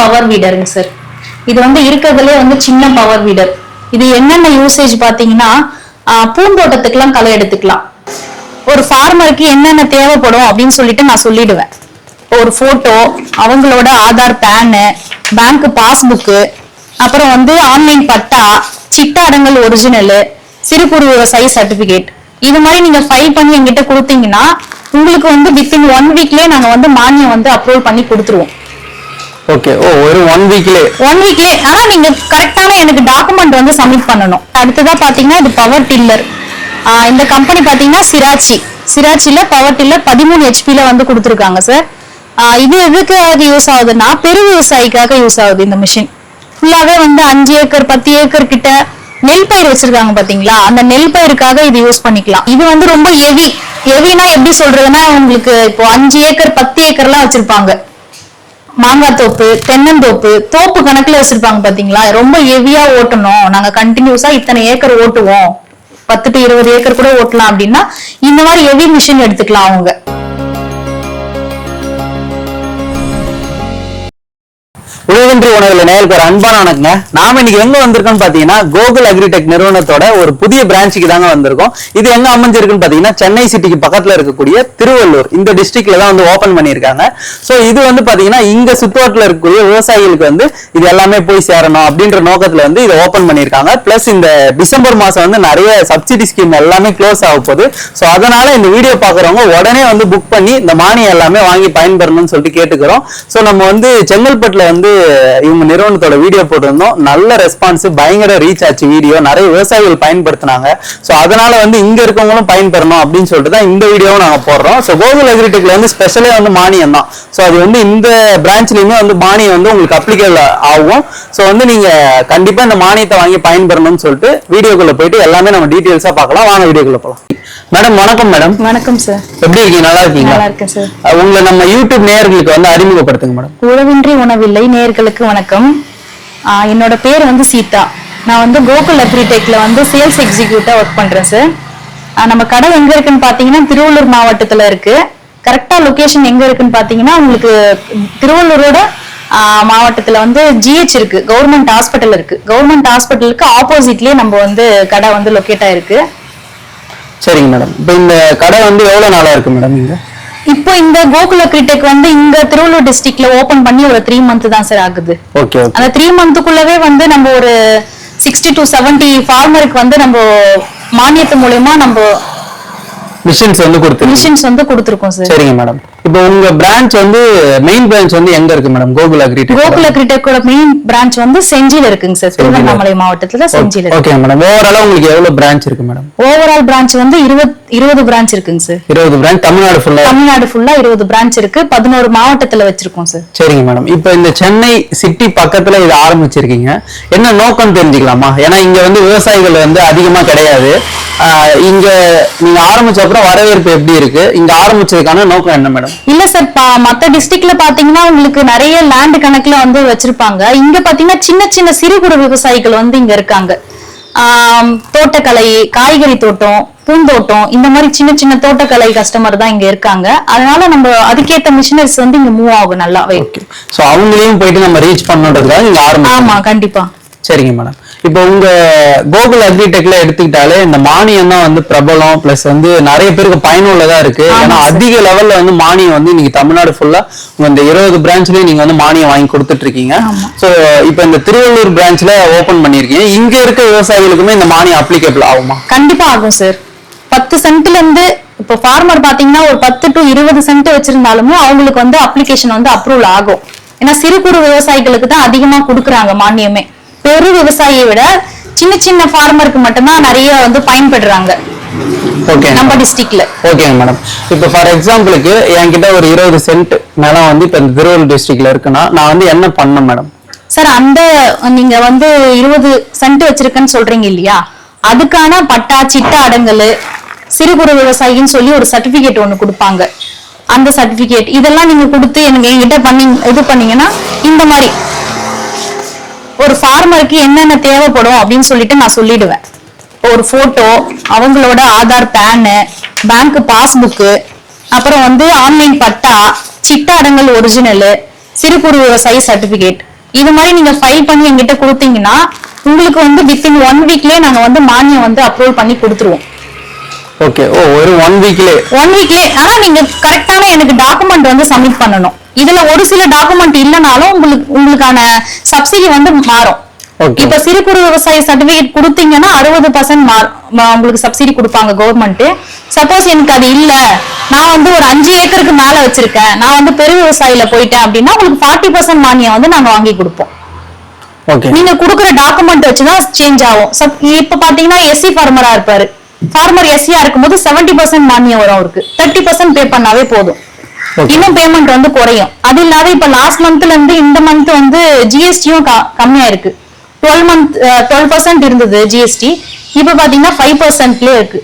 Power வீடருங்க sir இது வந்து இருக்கிறதுலே வந்து சின்ன பவர் வீடர். இது என்னென்ன யூசேஜ் பாத்தீங்கன்னா பூந்தோட்டத்துக்கெல்லாம் பூந்தோட்டத்துக்குலாம் களை எடுத்துக்கலாம். ஒரு ஃபார்மருக்கு என்னென்ன தேவைப்படும் அப்படின்னு சொல்லிட்டு நான் சொல்லிடுவேன். ஒரு போட்டோ அவங்களோட ஆதார் பேனு பேங்க் பாஸ்புக்கு அப்புறம் வந்து ஆன்லைன் பட்டா சிட்டா அடங்கல் ஒரிஜினலு சிறு குறு விவசாயி சர்டிபிகேட் இது மாதிரி நீங்க ஃபைல் பண்ணி எங்கிட்ட கொடுத்தீங்கன்னா உங்களுக்கு வந்து வித்தின் ஒன் வீக்லயே நாங்க வந்து மானியம் வந்து அப்ரூவல் பண்ணி கொடுத்துருவோம். ஓகே ஓ ஒரு ஒன் வீக்லே ஒன் வீக்லே ஆனா நீங்க கரெக்டான எனக்கு டாக்குமெண்ட் வந்து சப்மிட் பண்ணணும். அடுத்ததா பாத்தீங்கன்னா இது பவர் டில்லர் இந்த கம்பெனி பாத்தீங்கன்னா சிராச்சி சிராச்சில பவர் டில்லர் பதிமூணு ஹெச்பில வந்து கொடுத்துருக்காங்க சார் இது எதுக்காக யூஸ் ஆகுதுன்னா பெரு விவசாயிக்காக யூஸ் ஆகுது இந்த மிஷின் ஃபுல்லாவே வந்து அஞ்சு ஏக்கர் பத்து ஏக்கர் கிட்ட நெல் பயிர் வச்சிருக்காங்க பாத்தீங்களா? அந்த நெல் பயிருக்காக இது யூஸ் பண்ணிக்கலாம். இது வந்து ரொம்ப ஹெவி ஹெவினா எப்படி சொல்றதுன்னா உங்களுக்கு இப்போ அஞ்சு ஏக்கர் பத்து ஏக்கர்லாம் வச்சிருப்பாங்க. மாங்காய் தோப்பு தென்னந்தோப்பு தோப்பு கணக்குல வச்சிருப்பாங்க பாத்தீங்களா? ரொம்ப ஹெவியா ஓட்டணும். நாங்க கண்டினியூஸா இத்தனை ஏக்கர் ஓட்டுவோம். பத்து டு இருபது ஏக்கர் கூட ஓட்டலாம் அப்படின்னா இந்த மாதிரி ஹெவி மிஷின் எடுத்துக்கலாம் அவங்க. நன்றி உணவுல நேருக்கு ஒரு அன்பான வணக்கங்க நாம இன்னைக்கு எங்க வந்திருக்கோம்னு பாத்தீங்கன்னா கோகுல் அக்ரிடெக் நிறுவனத்தோட ஒரு புதிய பிரான்ச்சுக்கு தாங்க வந்திருக்கோம். இது எங்க அமைஞ்சிருக்குன்னு பாத்தீங்கன்னா சென்னை சிட்டிக்கு பக்கத்துல இருக்கக்கூடிய திருவள்ளூர். இந்த டிஸ்ட்ரிக்ட்ல தான் வந்து ஓபன் பண்ணியிருக்காங்க. சோ இது வந்து பாத்தீங்கன்னா இங்க சுத்துவட்டத்துல இருக்கக்கூடிய விவசாயிகளுக்கு வந்து இது எல்லாமே போய் சேரணும் அப்படின்ற நோக்கத்துல வந்து இதை ஓபன் பண்ணியிருக்காங்க. பிளஸ் இந்த டிசம்பர் மாசம் வந்து நிறைய சப்சிடி ஸ்கீம் எல்லாமே க்ளோஸ் ஆக போகுது. சோ அதனால இந்த வீடியோ பாக்குறவங்க உடனே வந்து புக் பண்ணி இந்த மானியம் எல்லாமே வாங்கி பயன்பெறணும்னு சொல்லிட்டு கேட்டுக்கிறோம். சோ நம்ம வந்து செங்கல்பட்டுல வந்து இவங்க நிறுவனத்தோட வீடியோ போட்டிருந்தோம். நல்ல ரெஸ்பான்ஸ் பயங்கர ரீச் ஆச்சு வீடியோ நிறைய விவசாயிகள் பயன்படுத்தினாங்க. ஸோ அதனால வந்து இங்க இருக்கவங்களும் பயன்பெறணும் அப்படின்னு சொல்லிட்டு தான் இந்த வீடியோவும் நாங்கள் போடுறோம். ஸோ கோகுல் அக்ரிடெக்ல வந்து ஸ்பெஷலே வந்து மானியம் தான். ஸோ அது வந்து இந்த பிரான்ச்லயுமே வந்து மானியம் வந்து உங்களுக்கு அப்ளிகேபிள் ஆகும். ஸோ வந்து நீங்க கண்டிப்பா இந்த மானியத்தை வாங்கி பயன்பெறணும்னு சொல்லிட்டு வீடியோக்குள்ள போயிட்டு எல்லாமே நம்ம டீட்டெயில்ஸா பார்க்கலாம். வாங்க வீடியோக்குள்ள போகலாம் மேடம் வணக்கம் மேடம். வணக்கம் சார் எப்படி இருக்கீங்க? நல்லா இருக்கீங்களா? நல்லா இருக்கேன் சார் உங்களை நம்ம யூடியூப் நேயர்களுக்கு வந்து அறிமுகப்படுத்துங்க மேடம். உழவின்றி உணவில்லை நேர்களுக்கு வணக்கம். என்னோட பேர் வந்து சீதா. நான் வந்து கோகுல் அக்ரிடெக்ல வந்து சேல்ஸ் எக்ஸிக்யூட்டிவா ஒர்க் பண்றேன் சார் நம்ம கடை எங்க இருக்குன்னு பாத்தீங்கன்னா திருவள்ளூர் மாவட்டத்துல இருக்கு. கரெக்டா லொகேஷன் எங்க இருக்குன்னு பாத்தீங்கன்னா உங்களுக்கு திருவள்ளூரோட மாவட்டத்துல வந்து ஜிஹெச் இருக்கு. கவர்மெண்ட் ஹாஸ்பிட்டல் இருக்கு. கவர்மெண்ட் ஹாஸ்பிட்டலுக்கு ஆப்போசிட்லயே நம்ம வந்து கடை வந்து லொகேட் ஆயிருக்கு. சரிங்க மேடம். இப்போ இந்த கடை வந்து எவ்வளவு நாளா இருக்கு மேடம் இங்க? இப்போ இந்த கோகுல கிரிடெக் வந்து இங்க திருவள்ளூர் டிஸ்ட்ரிக்ட்ல ஓபன் பண்ணி ஒரு த்ரீ மந்த் தான் சார் ஆகுது. ஓகே அந்த த்ரீ மந்த்துக்குள்ளவே வந்து நம்ம ஒரு சிக்ஸ்டி டு செவன்டி ஃபார்மருக்கு வந்து நம்ம மானியத்து மூலயமா நம்ம மிஷின்ஸ் வந்து கொடுத்துருங்க மிஷின்ஸ் வந்து கொடுத்துருக்கோம் சார் சரிங்க மேடம். இப்போ உங்க பிரான்ச் வந்து மெயின் பிரான்ச் வந்து எங்க இருக்கு மேடம் கோகுல் அக்ரிடெக் கோகுல கிரிடெக்கோட மெயின் பிரான்ச் வந்து செஞ்சில இருக்குங்க சார் திருவண்ணாமலை மாவட்டத்துல செஞ்சில இருக்கு. ஓகே மேடம் ஓவராலா உங்களுக்கு எவ்வளவு பிரான்ச் இருக்கு மேடம் ஓவரால் பிரான்ச் வந்து இருபது இருபது பிரான்ச் இருக்குங்க சார் இருபது பிரான்ச் தமிழ்நாடு ஃபுல்லா தமிழ்நாடு ஃபுல்லா இருபது பிரான்ச் இருக்கு. பதினோரு மாவட்டத்துல வச்சிருக்கோம் சார் சரிங்க மேடம் இப்போ இந்த சென்னை சிட்டி பக்கத்துல இது ஆரம்பிச்சிருக்கீங்க. என்ன நோக்கம் தெரிஞ்சுக்கலாமா? ஏன்னா இங்க வந்து விவசாயிகள் வந்து அதிகமா கிடையாது. இங்க நீங்க ஆரம்பிச்ச அப்புறம் வரவேற்பு எப்படி இருக்கு? இங்க ஆரம்பிச்சதுக்கான நோக்கம் என்ன மேடம் இல்ல சார் மத்த டிஸ்ட்ரிக்ட்ல பாத்தீங்கன்னா உங்களுக்கு நிறைய லேண்ட் கணக்குல வந்து வச்சிருப்பாங்க. இங்க பாத்தீங்கன்னா சின்ன சின்ன சிறு குறு விவசாயிகள் வந்து இங்க இருக்காங்க. தோட்டக்கலை காய்கறி தோட்டம் பூந்தோட்டம் இந்த மாதிரி சின்ன சின்ன தோட்டக்கலை கஸ்டமர் தான் இங்க இருக்காங்க. அதனால நம்ம அதுக்கேத்த மிஷினரிஸ் வந்து இங்க மூவ் ஆகும் நல்லாவே. சோ அவங்களையும் போயிட்டு நம்ம ரீச் பண்ணணுன்றதுக்காக இங்க ஆரம்பிச்சோம் ஆமா கண்டிப்பா. சரிங்க மேடம் இப்போ உங்க கோகுல் அக்ரிடெக்ல எடுத்துக்கிட்டாலே இந்த மானியம் தான் வந்து பிரபலம் பிளஸ் வந்து நிறைய பேருக்கு பயனுள்ளதா இருக்கு. ஏன்னா. அதிக லெவல்ல வந்து மானியம் வந்து இன்னைக்கு தமிழ்நாடு ஃபுல்லா உங்க இந்த இருபது பிரான்ச்லயும் நீங்க வந்து மானியம் வாங்கி கொடுத்துட்டு இருக்கீங்க. சோ இப்போ இந்த திருவள்ளூர் பிரான்ச்ல ஓபன் பண்ணிருக்கீங்க. இங்க இருக்க விவசாயிகளுக்குமே இந்த மானியம் அப்ளிகேபிள் ஆகுமா? கண்டிப்பா ஆகும் சார் பத்து சென்ட்ல இருந்து இப்போ ஃபார்மர் பாத்தீங்கன்னா ஒரு பத்து டு இருபது சென்ட் வச்சிருந்தாலுமே அவங்களுக்கு வந்து அப்ளிகேஷன் வந்து அப்ரூவல் ஆகும். ஏன்னா சிறு குறு விவசாயிகளுக்கு தான் அதிகமா கொடுக்குறாங்க மானியமே. பெரு விவசாயியை விட சின்ன சின்ன ஃபார்மருக்கு மட்டும்தான் நிறைய வந்து பயன்படுறாங்க. ஓகே நம்ம டிஸ்ட்ரிக்ட்ல ஓகேங்க மேடம் இப்போ ஃபார் எக்ஸாம்பிளுக்கு என்கிட்ட ஒரு இருபது சென்ட் நிலம் வந்து இப்போ இந்த திருவள்ளூர் டிஸ்ட்ரிக்ட்ல இருக்குன்னா நான் வந்து என்ன பண்ணணும் மேடம் சார் அந்த நீங்க வந்து இருபது சென்ட் வச்சிருக்கேன்னு சொல்றீங்க இல்லையா? அதுக்கான பட்டா சிட்டா அடங்கல் சிறு குறு விவசாயின்னு சொல்லி ஒரு சர்டிபிகேட் ஒண்ணு கொடுப்பாங்க. அந்த சர்டிபிகேட் இதெல்லாம் நீங்க கொடுத்து எனக்கு என்கிட்ட பண்ணி இது பண்ணீங்கன்னா இந்த மாதிரி ஒரு ஃபார்மருக்கு என்னென்ன தேவைப்படும் அப்படின்னு சொல்லிட்டு நான் சொல்லிடுவேன். ஒரு போட்டோ அவங்களோட ஆதார் பேனு பேங்க் பாஸ்புக்கு அப்புறம் வந்து ஆன்லைன் பட்டா சிட்டா அடங்கல் ஒரிஜினலு சிறு குறு விவசாயி சர்டிபிகேட் இது மாதிரி நீங்க ஃபைல் பண்ணி எங்கிட்ட கொடுத்தீங்கன்னா உங்களுக்கு வந்து வித்தின் ஒன் வீக்லயே நாங்க வந்து மானியம் வந்து அப்ரூவல் பண்ணி கொடுத்துருவோம். ஓகே ஓ ஒரு ஒன் வீக்லயே ஒன் வீக்லயே ஆனா நீங்க கரெக்டான எனக்கு டாக்குமெண்ட் வந்து சப்மிட் பண்ணணும். இதுல ஒரு சில டாக்குமெண்ட் இல்லைனாலும் உங்களுக்கு உங்களுக்கான சப்சிடி வந்து மாறும். இப்ப சிறு குறு விவசாய சர்டிபிகேட் கொடுத்தீங்கன்னா அறுபது பர்சன்ட் உங்களுக்கு சப்சிடி கொடுப்பாங்க கவர்மெண்ட் சப்போஸ் எனக்கு அது இல்ல. நான் வந்து ஒரு அஞ்சு ஏக்கருக்கு மேல வச்சிருக்கேன். நான் வந்து பெரு விவசாயில போயிட்டேன் அப்படின்னா உங்களுக்கு ஃபார்ட்டி பர்சன்ட் மானியம் வந்து நாங்க வாங்கி கொடுப்போம். ஓகே நீங்க குடுக்குற டாக்குமெண்ட் வச்சுதான் சேஞ்ச் ஆகும். இப்ப பாத்தீங்கன்னா எஸ்சி ஃபார்மரா இருப்பாரு. ஃபார்மர் எஸ்சியா இருக்கும்போது செவன்டி பர்சன்ட் மானியம் வரும் அவருக்கு. தேர்ட்டி பர்சன்ட் பே பண்ணாவே போதும். இன்னும் பேமெண்ட் வந்து குறையும். அது இல்லாத இப்ப லாஸ்ட் மந்த்ல இருந்து இந்த மந்த் வந்து ஜிஎஸ்டியும் கம்மியா இருக்கு டுவெல் மந்த் டுவெல் பர்சன்ட் இருந்தது ஜிஎஸ்டி இப்ப பாத்தீங்கன்னா ஃபைவ் பர்சன்ட்லயே இருக்கு.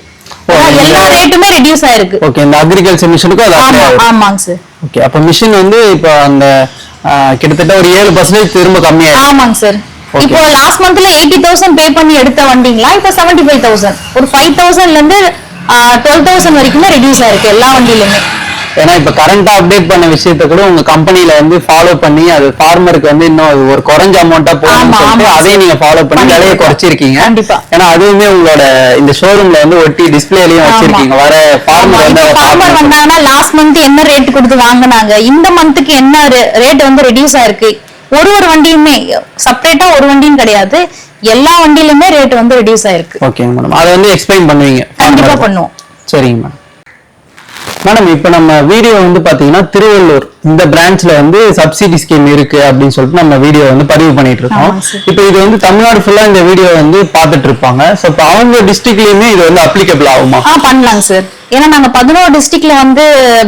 எல்லா ரேட்டுமே ரெடியூஸ் ஆயிருக்கு. ஓகே இந்த அக்ரிகல்ச்சர் மிஷினுக்கும் அது ஆமா. ஆமாங்க சார் ஓகே அப்ப மிஷின் வந்து இப்போ அந்த கிட்டத்தட்ட ஒரு ஏழு பர்சன்டேஜ் திரும்ப கம்மியாயிருக்கு. ஆமாங்க சார். இப்போ லாஸ்ட் மந்த்ல எயிட்டி தௌசண்ட் பே பண்ணி எடுத்த வண்டிங்களா? இப்போ செவன்டி ஃபைவ் தௌசண்ட் ஒரு ஃபைவ் தௌசண்ட்ல இருந்து டுவெல் தௌசண்ட் வரைக்குமே ரெடியூஸ் ஆயிருக்கு எல்லா வண்டியிலுமே. ஏன்னா இப்ப கரண்டா அப்டேட் பண்ண விஷயத்த கூட உங்க கம்பெனில வந்து ஃபாலோ பண்ணி அது ஃபார்மருக்கு வந்து இன்னும் ஒரு குறைஞ்ச அமௌண்ட்டா போகணும்னு சொல்லிட்டு. அதையும் நீங்க ஃபாலோ பண்ணி. விலையை குறைச்சிருக்கீங்க கண்டிப்பா. ஏன்னா அதுவுமே உங்களோட இந்த ஷோரூம்ல வந்து ஒட்டி டிஸ்பிளேலயும். வச்சிருக்கீங்க வர ஃபார்மர் வந்து ஃபார்மர். வந்தாங்கன்னா லாஸ்ட் மந்த் என்ன ரேட் கொடுத்து வாங்குனாங்க இந்த மந்த்துக்கு என்ன ரேட் வந்து ரெடியூஸ் ஆயிருக்கு ஒரு ஒரு வண்டியுமே செப்பரேட்டா ஒரு வண்டியும் கிடையாது எல்லா வண்டியிலுமே ரேட் வந்து ரெடியூஸ் ஆயிருக்கு ஓகேங்க மேடம் அதை வந்து எக்ஸ்பிளைன் பண்ணுவீங்க கண்டிப்பா. பண்ணுவோம் சரிங்க மேடம் மேடம் இப்போ நம்ம வீடியோ வந்து பாத்தீங்கன்னா திருவள்ளூர் இந்த பிரான்ச்ல வந்து சப்சிடி ஸ்கீம் இருக்கு அப்படின்னு சொல்லிட்டு நம்ம வீடியோ வந்து பதிவு பண்ணிட்டு இருக்கோம். இப்போ இது வந்து தமிழ்நாடு ஃபுல்லா இந்த வீடியோ வந்து பார்த்துட்டு இருப்பாங்க. ஸோ இப்போ அவங்க டிஸ்ட்ரிக்ட்லயுமே இது வந்து அப்ளிகபிள் ஆகுமா? ஆ பண்ணலாங்க சார் ஏன்னா நாங்க பதினோரு டிஸ்ட்ரிக்ட்ல வந்து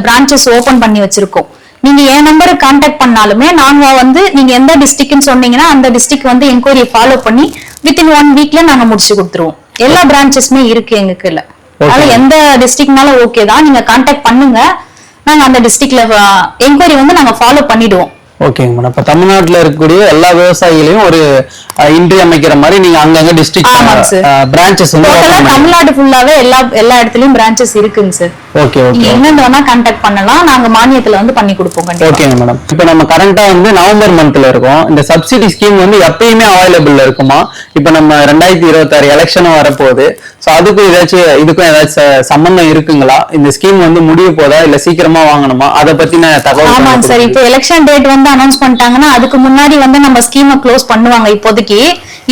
பிரான்ச்சஸ் ஓபன் பண்ணி வச்சிருக்கோம். நீங்க என் நம்பருக்கு கான்டாக்ட் பண்ணாலுமே நாங்க வந்து நீங்க எந்த டிஸ்ட்ரிக்ட்னு சொன்னீங்கன்னா அந்த டிஸ்ட்ரிக்ட் வந்து என்கொயரி ஃபாலோ பண்ணி வித்தின் ஒன் வீக்ல நாங்க முடிச்சு கொடுத்துருவோம். எல்லா பிரான்ச்சஸுமே இருக்கு எங்களுக்குள்ள அதனால எந்த டிஸ்ட்ரிக்ட்னாலும் ஓகே தான். நீங்க கான்டாக்ட் பண்ணுங்க. நாங்க அந்த டிஸ்ட்ரிக்ட்ல என்கொயரி uh, வந்து நாங்க ஃபாலோ பண்ணிடுவோம். ஓகேங்க மேடம் இப்போ தமிழ்நாட்டுல இருக்கக்கூடிய எல்லா விவசாயிகளையும் ஒரு இன்றி அமைக்கிற மாதிரி நீங்க அங்கங்க டிஸ்ட்ரிக்ட். பிரான்ச்சஸ் வந்து தமிழ்நாடு ஃபுல்லாவே எல்லா எல்லா இடத்துலயும் பிரான்ச்சஸ் இருக்குங்க சார் ஓகே ஓகே எங்க வேணா கான்டாக்ட் பண்ணலாம். நாங்க மானியத்துல வந்து பண்ணி கொடுப்போம் ஓகேங்க மேடம் இப்போ நம்ம கரண்டா வந்து நவம்பர் மந்த்ல இருக்கோம். இந்த சப்சிடி ஸ்கீம் வந்து எப்பயுமே அவைலபிள் இருக்குமா? இப்போ நம்ம ரெண்டாயிரத்தி இருபத்தாறு எலெக்ஷனும் வரப்போகுது. ஸோ அதுக்கும் ஏதாச்சும் இதுக்கும் ஏதாச்சும் சம்பந்தம் இருக்குங்களா? இந்த ஸ்கீம் வந்து முடிய போதா? இல்ல சீக்கிரமா வாங்கணுமா? அதை பத்தின தகவல் ஆமாங்க சார். இப்போ எலெக்ஷன் டேட் வந்து அனௌன்ஸ் பண்ணிட்டாங்கன்னா அதுக்கு முன்னாடி வந்து நம்ம ஸ்கீமை க்ளோஸ் பண்ணுவாங்க இப்போதைக்கு.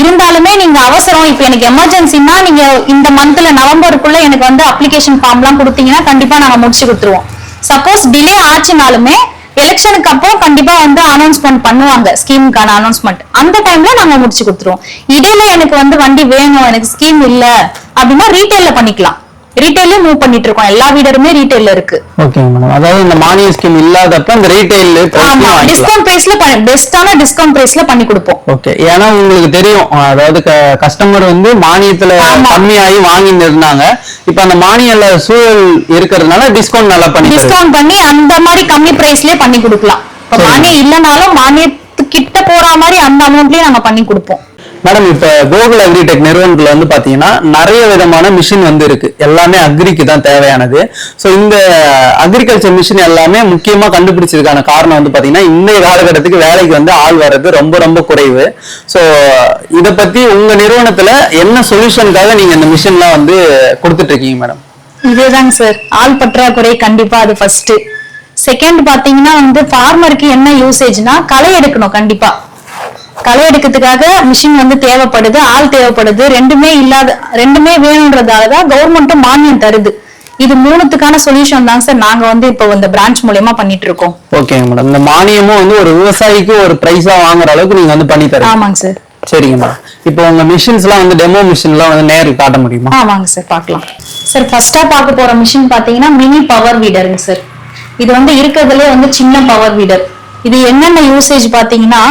இருந்தாலுமே நீங்க அவசரம் இப்போ எனக்கு எமர்ஜென்சினா நீங்க இந்த மந்த்ல நவம்பருக்குள்ள எனக்கு வந்து அப்ளிகேஷன் ஃபார்ம்லாம் கொடுத்தீங்கன்னா கண்டிப்பா நாங்க முடிச்சு கொடுத்துருவோம். சப்போஸ் டிலே ஆச்சுனாலுமே எலெக்ஷனுக்கு அப்புறம் கண்டிப்பா வந்து அனௌன்ஸ்மெண்ட் பண்ணுவாங்க ஸ்கீமுக்கான அனௌன்ஸ்மெண்ட் அந்த டைம்ல நாங்க முடிச்சு கொடுத்துருவோம். இடையில எனக்கு வந்து வண்டி வேணும் எனக்கு ஸ்கீம் இல்ல அப்படின்னா ரீட்டைல்ல பண்ணிக்கலாம். ரீட்டைல்லே மூவ் பண்ணிட்டு இருக்கோம் எல்லா வீடருமே ரீட்டைல்ல இருக்கு. ஓகேங்க மேடம் அதாவது இந்த மானிய ஸ்கீம் இல்லாதப்ப இந்த ரீட்டைல் ஆமா டிஸ்கவுண்ட் பிரைஸ்ல பெஸ்டான டிஸ்கவுண்ட் பிரைஸ்ல பண்ணி கொடுப்போம். ஓகே ஏன்னா உங்களுக்கு தெரியும் அதாவது கஸ்டமர் வந்து மானியத்துல. கம்மியாகி வாங்கிட்டு இருந்தாங்க இப்ப அந்த மானியல சூழல் இருக்கிறதுனால டிஸ்கவுண்ட் நல்லா பண்ணி. டிஸ்கவுண்ட் பண்ணி அந்த மாதிரி கம்மி பிரைஸ்லயே பண்ணி கொடுக்கலாம். மானியம் இல்லனாலும் மானியத்து கிட்ட போற மாதிரி அந்த அமௌண்ட்லயே நாங்க பண்ணி கொடுப்போம். மேடம் இப்ப கோகுல் அக்ரிடெக் நிறுவனத்துல வந்து பாத்தீங்கன்னா நிறைய விதமான மிஷின் வந்து இருக்கு. எல்லாமே அக்ரிக்கு தான் தேவையானது. சோ இந்த அக்ரிகல்ச்சர் மிஷின் எல்லாமே முக்கியமா கண்டுபிடிச்சதுக்கான காரணம் வந்து பாத்தீங்கன்னா இந்த காலகட்டத்துக்கு வேலைக்கு வந்து ஆள் வர்றது ரொம்ப ரொம்ப குறைவு. சோ இத பத்தி உங்க நிறுவனத்துல என்ன சொல்யூஷனுக்காக நீங்க இந்த மிஷின்லாம் வந்து கொடுத்துட்டு இருக்கீங்க மேடம் இதுதாங்க சார் ஆள் பற்றாக்குறை கண்டிப்பா அது ஃபர்ஸ்ட் செகண்ட் பாத்தீங்கன்னா வந்து ஃபார்மருக்கு என்ன யூசேஜ்னா களை எடுக்கணும் கண்டிப்பா. களை எடுக்கிறதுக்காக மிஷின் வந்து தேவைப்படுது ஆள் தேவைப்படுது. ரெண்டுமே இல்லாத ரெண்டுமே வேணுன்றதால தான் கவர்மெண்ட்டும் மானியம் தருது. இது மூணுத்துக்கான சொல்யூஷன் தாங்க சார் நாங்க வந்து இப்போ இந்த பிரான்ச் மூலியமா பண்ணிட்டு இருக்கோம். ஓகேங்க மேடம் இந்த மானியமும் வந்து ஒரு விவசாயிக்கு ஒரு பிரைஸா வாங்குற அளவுக்கு நீங்க வந்து பண்ணி தரீங்க. ஆமாங்க சார் சரிங்க மேடம் இப்போ உங்க மிஷின்ஸ்லாம் வந்து டெமோ மிஷின்லாம் வந்து நேருக்கு காட்ட முடியுமா? ஆ வாங்க சார் பார்க்கலாம் சார் ஃபர்ஸ்டா பார்க்க போற மிஷின் பாத்தீங்கன்னா மினி பவர் வீடருங்க சார் இது வந்து இருக்கிறதுலே வந்து சின்ன பவர் வீடர் இது என்னென்ன யூசேஜ் பாத்தீங்கன்னா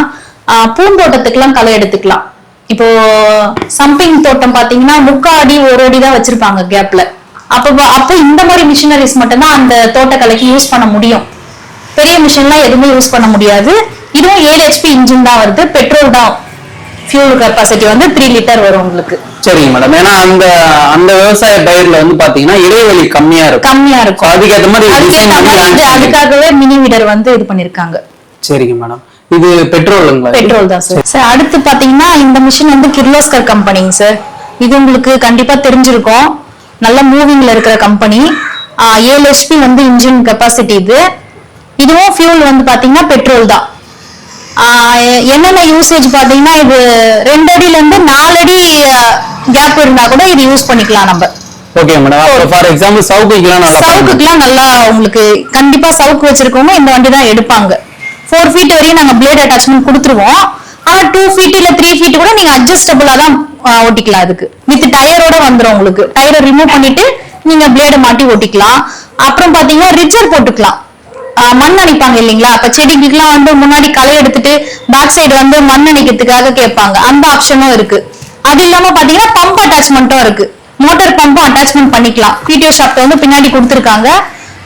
ஆ, பூந்தோட்டத்துக்குலாம் களை எடுத்துக்கலாம். இப்போ சம்பிங் தோட்டம் பாத்தீங்கன்னா முக்கா அடி ஒரு அடி தான் வச்சிருப்பாங்க கேப்ல அப்ப அப்ப இந்த மாதிரி மிஷினரிஸ் மட்டும்தான் அந்த தோட்டக்கலைக்கு யூஸ் பண்ண முடியும். பெரிய மிஷின்லாம் எதுவுமே யூஸ் பண்ண முடியாது. இதுவும் ஏழு ஹெச்பி இன்ஜின் தான் வருது. பெட்ரோல் தான் ஃபியூல் கெப்பாசிட்டி வந்து த்ரீ லிட்டர் வரும் உங்களுக்கு. சரிங்க மேடம் ஏன்னா அந்த அந்த விவசாய பயிர்ல வந்து பாத்தீங்கன்னா இடைவெளி கம்மியா இருக்கும். கம்மியா இருக்கும். Design பண்ணி மாதிரி. அதுக்காகவே மினி வீடர் வந்து இது பண்ணிருக்காங்க. சரிங்க மேடம் இது பெட்ரோலுங்களா பெட்ரோல் தான் சார் சார் அடுத்து பாத்தீங்கன்னா இந்த மிஷின் வந்து கிர்லோஸ்கர் கம்பெனிங்க சார் இது உங்களுக்கு கண்டிப்பா தெரிஞ்சிருக்கும். நல்ல மூவிங்ல இருக்கிற கம்பெனி ஏழு ஹெச்பி வந்து இன்ஜின் கெப்பாசிட்டி இது. இதுவும் ஃபியூல் வந்து பாத்தீங்கன்னா பெட்ரோல் தான். என்னென்ன யூசேஜ் பாத்தீங்கன்னா இது ரெண்டு அடியில இருந்து நாலு அடி கேப் இருந்தா கூட இது யூஸ் பண்ணிக்கலாம் நம்ம. ஓகே மேடம் ஃபார் எக்ஸாம்பிள் சவுக்குக்கெல்லாம் நல்லா சவுக்குக்குலாம் நல்லா உங்களுக்கு கண்டிப்பா சவுக்கு வச்சிருக்கவங்க இந்த வண்டி தான் எடுப்பாங்க. ஃபோர் ஃபீட் வரையும் நாங்க பிளேட் அட்டாச்மெண்ட் கொடுத்துருவோம். ஆனா டூ ஃபீட் இல்ல த்ரீ ஃபீட் கூட நீங்க அட்ஜஸ்டபிளா தான் ஒட்டிக்கலாம் ஓட்டிக்கலாம் அதுக்கு. வித் டயரோட வந்துடும் உங்களுக்கு. டயரை ரிமூவ் பண்ணிட்டு நீங்க பிளேட மாட்டி ஓட்டிக்கலாம். அப்புறம் பாத்தீங்கன்னா ரிச்சர் போட்டுக்கலாம். மண் அணைப்பாங்க இல்லைங்களா? அப்ப செடிக்குலாம் வந்து முன்னாடி களை எடுத்துட்டு பேக் சைடு வந்து மண் அணைக்கிறதுக்காக கேட்பாங்க. அந்த ஆப்ஷனும் இருக்கு. அது இல்லாம பாத்தீங்கன்னா பம்ப் அட்டாச்மெண்ட்டும் இருக்கு. மோட்டார் பம்பும் அட்டாச்மெண்ட் பண்ணிக்கலாம். பிடிஓ ஷாப்ல வந்து பின்னாடி கொடுத்துருக்காங்க.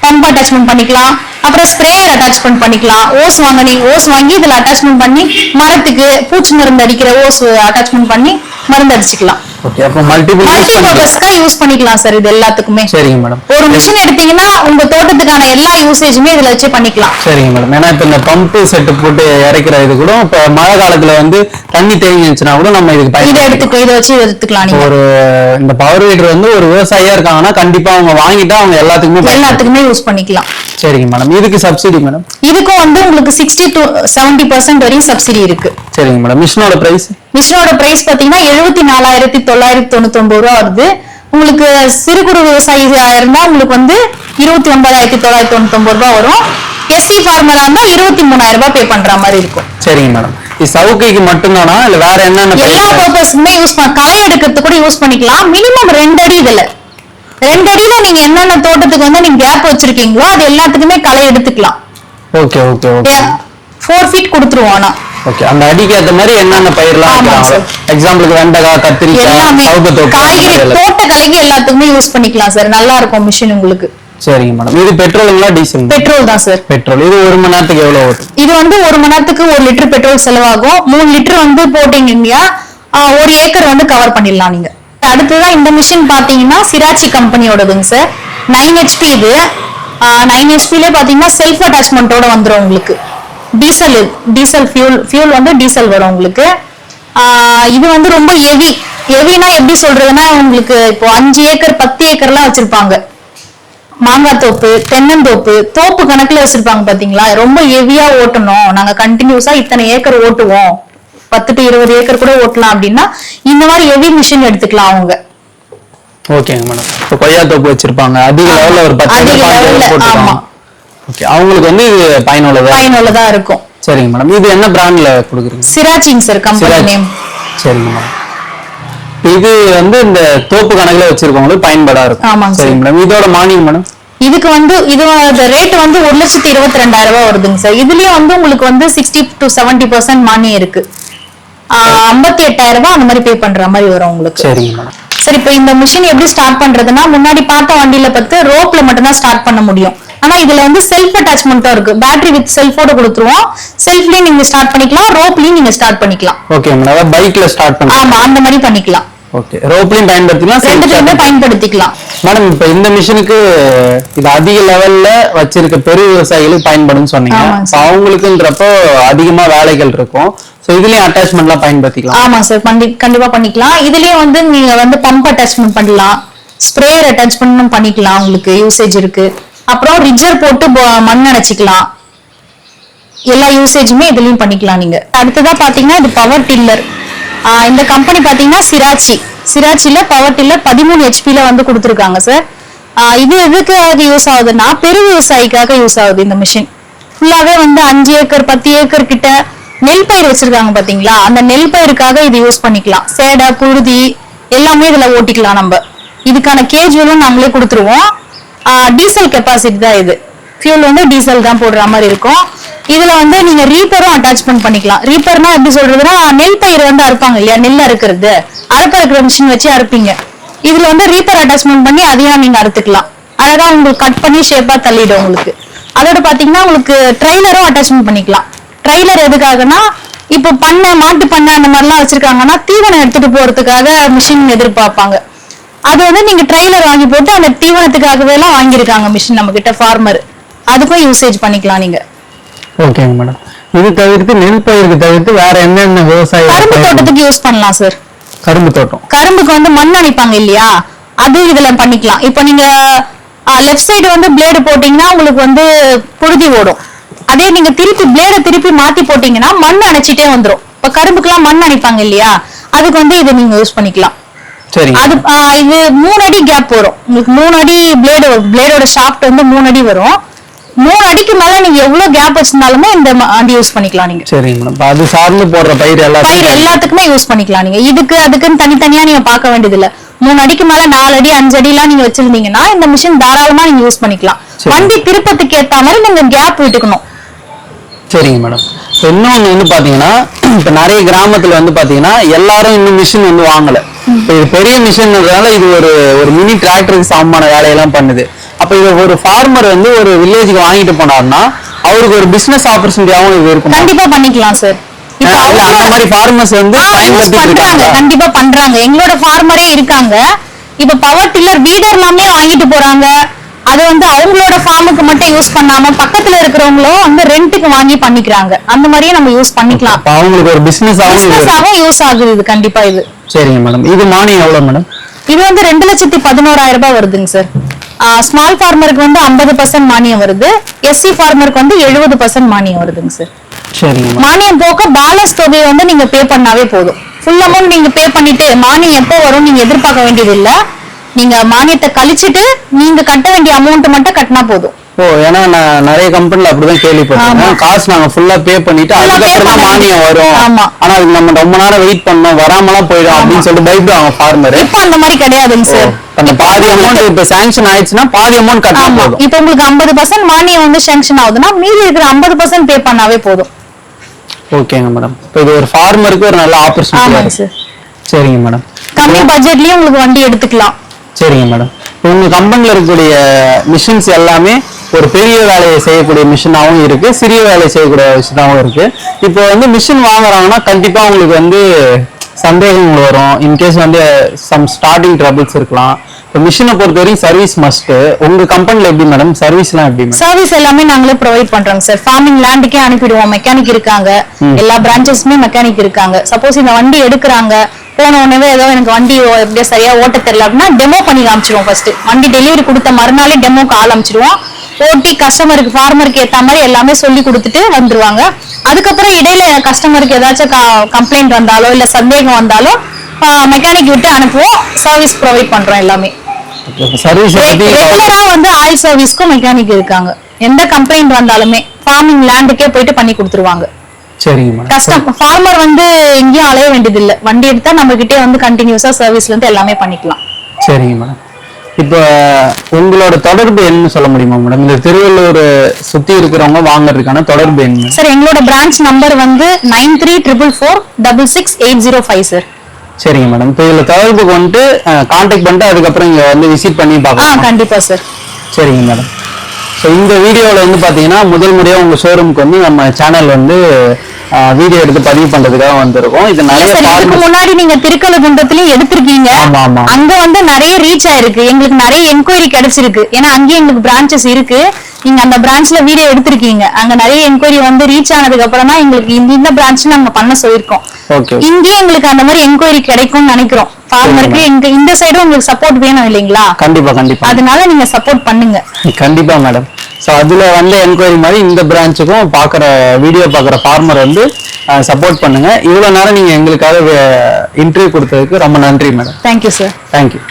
பம்ப் அட்டாச்மெண்ட் பண்ணிக்கலாம். அப்புறம் ஸ்ப்ரேயர் அட்டாச்மெண்ட் பண்ணிக்கலாம். ஓஸ் வாங்கினி ஓஸ் வாங்கி இதுல அட்டாச்மெண்ட் பண்ணி மரத்துக்கு பூச்சி மருந்து அடிக்கிற ஓஸ் அட்டாச்மெண்ட் பண்ணி மருந்து அடிச்சுக்கலாம். ஓகே அப்போ மல்டிபிள் மல்டி பர்பஸ்க்கா யூஸ் பண்ணிக்கலாம் சார் இது எல்லாத்துக்குமே. சரிங்க மேடம் ஒரு மிஷின் எடுத்தீங்கன்னா உங்க தோட்டத்துக்கான எல்லா யூசேஜுமே இதுல வச்சு பண்ணிக்கலாம். சரிங்க மேடம் ஏன்னா இப்போ இந்த பம்பு செட்டு போட்டு இறக்கிற இது கூட இப்போ மழை காலத்துல வந்து தண்ணி தேங்கிச்சுன்னா கூட நம்ம இதுக்கு இதை எடுத்துக்கோ இதை வச்சு எடுத்துக்கலாம் நீங்க. ஒரு இந்த பவர் வீடர் வந்து ஒரு விவசாயியா இருக்காங்கன்னா கண்டிப்பா அவங்க வாங்கிட்டா அவங்க எல்லாத்துக்குமே. எல்லாத்துக்குமே யூஸ் பண்ணிக்கலாம். சரிங்க மேடம் இதுக்கு சப்சிடி மேடம் இதுக்கும் வந்து உங்களுக்கு சிக்ஸ்டி டு செவன்டி பர்சன்ட் வரையும் சப்சிடி இருக்கு. சரிங்க மேடம் மிஷினோட பிரைஸ் மிஷினோட பிரைஸ் பாத்தீங்கன்னா எழுபத்தி நாலாயிரத்தி தொள்ளாயிரத்தி தொண்ணூத்தி ஒன்பது ரூபா வருது. உங்களுக்கு சிறு குறு விவசாயியா இருந்தா உங்களுக்கு வந்து இருபத்தி ஒன்பதாயிரத்தி தொள்ளாயிரத்தி தொண்ணூத்தி ஒன்பது ரூபா வரும். எஸ்சி ஃபார்மரா இருந்தா இருபத்தி மூணாயிரம் ரூபாய் பே பண்ற மாதிரி இருக்கும். சரிங்க மேடம் இது சவுக்கைக்கு மட்டும்தானா? இல்ல வேற என்னென்ன எல்லா பர்பஸ்க்குமே யூஸ் பண்ண களை எடுக்கிறதுக்கு கூட யூஸ் பண்ணிக்கலாம். மினிமம் ரெண்டு அடி இதுல ரெண்டு அடியில நீங்க என்னென்ன தோட்டத்துக்கு வந்து நீங்க கேப் வச்சிருக்கீங்களோ அது எல்லாத்துக்குமே களை எடுத்துக்கலாம். Okay okay okay four feet கொடுத்துருவோம் ஆனா. ஓகே அந்த அடிக்கு ஏத்த மாதிரி என்னென்ன பயிர்லாம். எக்ஸாம்பிளுக்கு வெண்டைக்காய் கத்திரிக்காய் காய்கறி. தோட்டக்கலைக்கு எல்லாத்துக்குமே யூஸ் பண்ணிக்கலாம் சார் நல்லா இருக்கும் மிஷின் உங்களுக்கு. சரிங்க மேடம் இது பெட்ரோலுங்களா டீசல் பெட்ரோல் தான் சார் பெட்ரோல். இது ஒரு மணி நேரத்துக்கு எவ்வளவு ஓடும் இது வந்து ஒரு மணி நேரத்துக்கு ஒரு லிட்டர் பெட்ரோல் செலவாகும். மூணு லிட்டர் வந்து போட்டீங்கன்னா ஆஹ், ஒரு ஏக்கர் வந்து கவர் பண்ணிடலாம் நீங்க. அடுத்ததான் இந்த மிஷின் பாத்தீங்கன்னா சிராச்சி கம்பெனியோடதுங்க சார் நைன் ஹெச்பி இது. நைன் ஹெச்பிலே பாத்தீங்கன்னா செல்ஃப் அட்டாச்மெண்ட்டோட வந்துரும் உங்களுக்கு. டீசல் டீசல் ஃபியூல் ஃபியூல் வந்து டீசல் வரும் உங்களுக்கு. இது வந்து ரொம்ப ஹெவி ஹெவினா எப்படி சொல்றதுன்னா உங்களுக்கு இப்போ அஞ்சு ஏக்கர் பத்து ஏக்கர்லாம் வச்சிருப்பாங்க. மாங்காய் தோப்பு தென்னந்தோப்பு தோப்பு கணக்குல வச்சிருப்பாங்க பாத்தீங்களா? ரொம்ப ஹெவியா ஓட்டணும். நாங்க கண்டினியூஸா இத்தனை ஏக்கர் ஓட்டுவோம். பத்து டு இருபது ஏக்கர் கூட ஓட்டலாம் அப்படின்னா இந்த மாதிரி ஹெவி மிஷின் எடுத்துக்கலாம் அவங்க. ஓகேங்க மேடம் இப்போ கொய்யா தோப்பு வச்சிருப்பாங்க. அதிக லெவல்ல ஒரு பத்து ஆமா. ஓகே. அவங்களுக்கு வந்து இது பயனுள்ளதா? பயனுள்ளதா இருக்கும். சரிங்க மேடம் இது என்ன பிராண்ட்ல கொடுக்குறீங்க? சிராச்சிங் சார் கம்பெனி. நேம் சரிங்க மேடம் இது வந்து இந்த தோப்பு கணக்குல வச்சிருக்கவங்களுக்கு பயன்படா இருக்கும். ஆமாங்க சரிங்க மேடம் இதோட மானியம் மேடம் இதுக்கு வந்து இது ரேட் வந்து ஒரு லட்சத்தி இருபத்தி ரெண்டாயிரம் ரூபாய் வருதுங்க சார். இதுலயும் வந்து உங்களுக்கு வந்து சிக்ஸ்டி டு செவன்டி பர்சன்ட் மானியம் இருக்கு. ஐம்பத்தி எட்டாயிரம் ரூபாய் அந்த மாதிரி பே பண்ற மாதிரி வரும் உங்களுக்கு. சரிங்க மேடம் சரி இப்போ இந்த மிஷின் எப்படி ஸ்டார்ட் பண்றதுன்னா முன்னாடி பார்த்த வண்டியில பார்த்து ரோப்ல மட்டும் தான் ஸ்டார்ட் பண்ண முடியும். ஆனா இதுல வந்து செல்ஃப் அட்டாச்மெண்ட்டும் இருக்கு. பேட்டரி வித் செல்ஃபோட கொடுத்துருவோம். செல்ஃப்லயும் நீங்க ஸ்டார்ட் பண்ணிக்கலாம் ரோப்லயும் நீங்க ஸ்டார்ட் பண்ணிக்கலாம். ஓகே மேடம் பைக்ல ஸ்டார்ட் பண்ணுங்க ஆமா அந்த மாதிரி பண்ணிக்கலாம். ஓகே ரோப்லயும் பயன்படுத்திக்கலாம் ரெண்டுத்தையுமே பயன்படுத்திக்கலாம். மேடம் இப்ப இந்த மிஷினுக்கு இது அதிக லெவல்ல வச்சிருக்க பெரு விவசாயிகளுக்கு பயன்படும் சொன்னீங்க. அவங்களுக்குன்றப்போ அதிகமா வேலைகள் இருக்கும். சோ இதுலயும் அட்டாச்மெண்ட்லாம் பயன்படுத்திக்கலாம். ஆமா சார் கண்டிப்பா பண்ணிக்கலாம். இதுலயும் வந்து நீங்க வந்து பம்ப் அட்டாச்மெண்ட் பண்ணலாம். ஸ்ப்ரேயர் அட்டாச்மெண்ட் பண்ணிக்கலாம். உங்களுக்கு யூசேஜ் இருக்கு. அப்புறம் ரிஜர் போட்டு மண் அணைச்சிக்கலாம். எல்லா யூசேஜுமே இதுலயும் பண்ணிக்கலாம் நீங்க. அடுத்ததா பாத்தீங்கன்னா இது பவர் டில்லர் இந்த கம்பெனி பாத்தீங்கன்னா சிராச்சி சிராச்சில பவர் டில்லர் பதிமூணு ஹெச்பில வந்து கொடுத்துருக்காங்க சார் இது எதுக்காக யூஸ் ஆகுதுன்னா பெரு விவசாயிக்காக யூஸ் ஆகுது இந்த மிஷின் ஃபுல்லாவே வந்து அஞ்சு ஏக்கர் பத்து ஏக்கர் கிட்ட நெல் பயிர் வச்சிருக்காங்க பாத்தீங்களா? அந்த நெல் பயிருக்காக இது யூஸ் பண்ணிக்கலாம். சேடை புழுதி எல்லாமே இதுல ஓட்டிக்கலாம் நம்ம. இதுக்கான கேஜுவலும் நம்மளே கொடுத்துருவோம். டீசல் கெப்பாசிட்டி தான் இது. ஃபியூல் வந்து டீசல் தான் போடுற மாதிரி இருக்கும். இதுல வந்து நீங்க ரீப்பரும் அட்டாச்மெண்ட் பண்ணிக்கலாம். ரீப்பர்னா எப்படி சொல்றதுன்னா நெல் பயிர் வந்து அறுப்பாங்க இல்லையா? நெல் அறுக்கிறது. அறுப்ப அறுக்கிற மிஷின் வச்சு அறுப்பீங்க. இதுல வந்து ரீப்பர் அட்டாச்மெண்ட் பண்ணி அதையும் நீங்க அறுத்துக்கலாம். அழகா உங்களுக்கு கட் பண்ணி ஷேப்பா தள்ளிடும் உங்களுக்கு. அதோட பாத்தீங்கன்னா உங்களுக்கு ட்ரைலரும் அட்டாச்மெண்ட் பண்ணிக்கலாம். ட்ரைலர் எதுக்காகனா இப்போ பண்ணை மாட்டு பண்ணை அந்த மாதிரிலாம் வச்சிருக்காங்கன்னா தீவனம் எடுத்துட்டு போறதுக்காக மிஷின் எதிர்பார்ப்பாங்க. அது வந்து நீங்க ட்ரைலர் வாங்கி போட்டு அந்த தீவனத்துக்காகவே எல்லாம் வாங்கியிருக்காங்க மிஷின் நம்ம கிட்ட ஃபார்மர் அதுக்கும் யூசேஜ் பண்ணிக்கலாம் நீங்க. ஓகேங்க மேடம் இது தவிர்த்து நெல் பயிருக்கு தவிர்த்து வேற என்னென்ன விவசாய கரும்பு? தோட்டத்துக்கு யூஸ் பண்ணலாம் சார் கரும்பு தோட்டம். கரும்புக்கு வந்து மண் அணைப்பாங்க இல்லையா? அது இதுல பண்ணிக்கலாம். இப்போ நீங்க லெஃப்ட் சைடு வந்து பிளேடு போட்டீங்கன்னா உங்களுக்கு வந்து புழுதி ஓடும். அதே நீங்க திருப்பி பிளேட திருப்பி மாத்தி போட்டீங்கன்னா மண் அணைச்சிட்டே வந்துரும். இப்ப கரும்புக்கெல்லாம் மண் அணைப்பாங்க இல்லையா? அதுக்கு வந்து இதை நீங்க யூஸ் பண்ணிக்கலாம். அது இது மூணு அடி கேப் வரும். உங்களுக்கு மூணு அடி பிளேடு பிளேடோட ஷாஃப்ட் வந்து மூணு அடி வரும். மூணு அடிக்கு மேல நீங்க எவ்வளவு கேப் வச்சிருந்தாலுமே இந்த வண்டி யூஸ் பண்ணிக்கலாம் நீங்க. சரிங்க மேடம் அது சார்ந்து போடுற பயிர் பயிர் எல்லாத்தையும் எல்லாத்துக்குமே யூஸ் பண்ணிக்கலாம் நீங்க. இதுக்கு அதுக்குன்னு தனித்தனியா நீங்க பார்க்க வேண்டியது இல்ல மூணு அடிக்கு மேல நாலு அடி அஞ்சு அடி எல்லாம் நீங்க வச்சிருந்தீங்கன்னா இந்த மிஷின் தாராளமா நீங்க யூஸ் பண்ணிக்கலாம். வண்டி திருப்பத்துக்கு ஏத்த மாதிரி நீங்க கேப் விட்டுக்கணும். சரிங்க மேடம் இன்னொன்னு வந்து பாத்தீங்கன்னா இப்ப நிறைய கிராமத்துல வந்து பாத்தீங்கன்னா எல்லாரும் இன்னும் மிஷின் வந்து வாங்கல. இப்ப இது பெரிய மிஷின்ன்றதால இது ஒரு ஒரு மினி டிராக்டருக்கு சமமான வேலையெல்லாம் பண்ணுது. அப்ப இது ஒரு ஃபார்மர் வந்து ஒரு வில்லேஜுக்கு வாங்கிட்டு போனாருன்னா அவருக்கு ஒரு பிசினஸ் ஆப்பர்ச்சுனிட்டியாவும் இது இருக்கும்? கண்டிப்பா பண்ணிக்கலாம் சார் அந்த மாதிரி ஃபார்மர்ஸ் வந்து பண்றாங்க கண்டிப்பா பண்றாங்க. எங்களோட ஃபார்மரே இருக்காங்க. இப்ப பவர் டில்லர் வீடர் எல்லாமே வாங்கிட்டு போறாங்க. அது வந்து அவங்களோட ஃபார்முக்கு மட்டும் யூஸ் பண்ணாம பக்கத்துல இருக்கிறவங்களும் வந்து ரெண்டுக்கு வாங்கி பண்ணிக்கிறாங்க. அந்த மாதிரியே நம்ம யூஸ் பண்ணிக்கலாம். அவங்களுக்கு ஒரு பிசினஸ். பிசினஸாவும் யூஸ் ஆகுது இது கண்டிப்பா இது. சரிங்க மேடம் இது மானியம் எவ்வளவு மேடம் இது வந்து ரெண்டு லட்சத்தி பதினோராயிரம் ரூபாய் வருதுங்க சார் ஸ்மால் ஃபார்மருக்கு வந்து ஐம்பது பர்சன்ட் மானியம் வருது. எஸ்சி ஃபார்மருக்கு வந்து எழுபது பர்சன்ட் மானியம் வருதுங்க சார் மானியம் போக பேலன்ஸ் தொகையை வந்து நீங்க பே பண்ணாவே போதும். ஃபுல் அமௌண்ட் நீங்க பே பண்ணிட்டு மானியம் எப்போ வரும் நீங்க எதிர்பார்க்க வேண்டியது இல்ல நீங்க மானியத்தை கழிச்சிட்டு நீங்க கட்ட வேண்டிய அமௌண்ட் மட்டும் கட்டினா போதும். ஓ ஏன்னா நான் நிறைய கம்பெனில அப்படிதான் கேள்விப்பட்டிருக்கேன். காசு நாங்க ஃபுல்லா பே பண்ணிட்டு அதுக்கப்புறம். மானியம் வரும். ஆனா அதுக்கு நம்ம ரொம்ப நேரம் வெயிட் பண்ணணும். வராமலாம் போயிடும் அப்படின்னு சொல்லிட்டு பயப்படுவாங்க ஃபார்மர் இப்ப அந்த மாதிரி கிடையாதுங்க சார் அந்த பாதி அமௌண்ட் இப்ப சாங்ஷன் ஆயிடுச்சுன்னா பாதி அமௌண்ட் கட்டினா ஆமா. போதும். இப்ப உங்களுக்கு ஐம்பது பர்சன்ட் மானியம் வந்து சாங்ஷன் ஆகுதுன்னா மீதி இருக்கிற ஐம்பது பர்சன்ட் பே பண்ணாவே போதும். ஓகேங்க மேடம் இப்போ இது ஒரு ஃபார்மருக்கு ஒரு நல்ல ஆப்பர்ச்சுனிட்டி சரிங்க மேடம் கம்மி பட்ஜெட்லயும் உங்களுக்கு வண்டி எடுத்துக்கலாம். சரிங்க மேடம் உங்க கம்பெனில இருக்கக்கூடிய மிஷின்ஸ் எல்லாமே ஒரு பெரிய வேலையை செய்யக்கூடிய மிஷினாகவும் இருக்கு சிறிய வேலையை செய்யக்கூடிய மிஷினாகவும் இருக்கு. இப்போ வந்து மிஷின் வாங்குறாங்கன்னா கண்டிப்பா உங்களுக்கு வந்து சந்தேகங்கள் வரும். இன்கேஸ் வந்து சம் ஸ்டார்டிங் ட்ரபிள்ஸ் இருக்கலாம். இப்போ மிஷினை பொறுத்த வரைக்கும் சர்வீஸ் மஸ்ட் உங்க கம்பெனில எப்படி மேடம் சர்வீஸ்லாம் எப்படி சர்வீஸ் எல்லாமே நாங்களே ப்ரொவைட் பண்றோங்க சார் ஃபார்மிங் லேண்டுக்கே அனுப்பிடுவோம். மெக்கானிக் இருக்காங்க. எல்லா பிரான்ச்சஸ்மே மெக்கானிக் இருக்காங்க. சப்போஸ் இந்த வண்டி எடுக்கிறாங்க. போன உடனே ஏதோ எனக்கு வண்டி எப்படியோ சரியா ஓட்ட தெரியல அப்படின்னா டெமோ பண்ணி காமிச்சிருவோம் ஃபர்ஸ்ட் வண்டி டெலிவரி கொடுத்த மறுநாளே டெமோக்கு ஆள் ஓட்டி கஸ்டமருக்கு ஃபார்மருக்கு ஏத்த மாதிரி எல்லாமே சொல்லி கொடுத்துட்டு வந்துருவாங்க. அதுக்கப்புறம் இடையில கஸ்டமருக்கு ஏதாச்சும் கம்ப்ளைண்ட் வந்தாலோ இல்ல சந்தேகம் வந்தாலோ மெக்கானிக் விட்டு அனுப்புவோம். சர்வீஸ் ப்ரொவைட் பண்றோம் எல்லாமே. ரெகுலரா வந்து ஆயில் சர்வீஸ்க்கும் மெக்கானிக் இருக்காங்க. எந்த கம்ப்ளைண்ட் வந்தாலுமே ஃபார்மிங் லேண்டுக்கே போயிட்டு பண்ணி கொடுத்துருவாங்க. கஸ்டம் ஃபார்மர் வந்து எங்கேயும் அலைய வேண்டியது இல்ல வண்டி எடுத்தா நம்ம கிட்டே வந்து கண்டினியூஸா சர்வீஸ்ல இருந்து எல்லாமே பண்ணிக்கலாம். சரிங்க மேடம் இப்போ உங்களோட தொடர்பு என்னன்னு சொல்ல முடியுமா மேடம் இந்த திருவள்ளூர் சுத்தி இருக்கிறவங்க வாங்குறதுக்கான தொடர்பு என்ன? சார் எங்களோட பிரான்ச் நம்பர் வந்து nine three triple four double six eight zero five sir சரிங்க மேடம் இப்போ இதுல தொடர்புக்கு வந்துட்டு காண்டாக்ட் பண்ணிட்டு அதுக்கப்புறம் இங்க வந்து விசிட் பண்ணி ஆ பார்க்கலாம். கண்டிப்பா சார் சரிங்க மேடம் ஸோ இந்த வீடியோவில் வந்து பார்த்தீங்கன்னா முதல் முறையாக உங்கள் ஷோரூமுக்கு வந்து நம்ம சேனல் வந்து வீடியோ எடுத்து பதிவு பண்ணுறதுக்காக வந்திருக்கோம். இது நிறைய இதுக்கு முன்னாடி நீங்க திருக்கலகுன்றத்துலயும் எடுத்திருக்கீங்க. அங்க வந்து நிறைய ரீச் ஆயிருக்கு. எங்களுக்கு நிறைய என்கொயரி கிடைச்சிருக்கு. ஏன்னா அங்கேயும் எங்களுக்கு பிரான்ச்சஸ் இருக்கு. நீங்க அந்த பிரான்ச்ல வீடியோ எடுத்திருக்கீங்க. அங்க நிறைய என்கொயரி வந்து ரீச் ஆனதுக்கு அப்புறம் தான் எங்களுக்கு இந்த இந்த பிரான்ச் நாங்க பண்ண சொல்லிருக்கோம் இங்கேயும் எங்களுக்கு அந்த மாதிரி என்கொயரி கிடைக்கும்னு நினைக்கிறோம். ஃபார்மருக்கு எங்க இந்த சைடும் உங்களுக்கு சப்போர்ட் வேணும் இல்லைங்களா? கண்டிப்பா கண்டிப்பா. அதனால நீங்க சப்போர்ட் பண்ணுங்க. கண்டிப்பா மேடம் ஸோ அதுல வந்த என்கொயரி மாதிரி இந்த பிரான்ச்சுக்கும் பார்க்குற வீடியோ பார்க்குற ஃபார்மர் வந்து சப்போர்ட் பண்ணுங்க. இவ்வளோ நேரம் நீங்க எங்களுக்காக இன்டர்வியூ கொடுத்ததுக்கு ரொம்ப நன்றி மேடம் தேங்க்யூ சார் தேங்க்யூ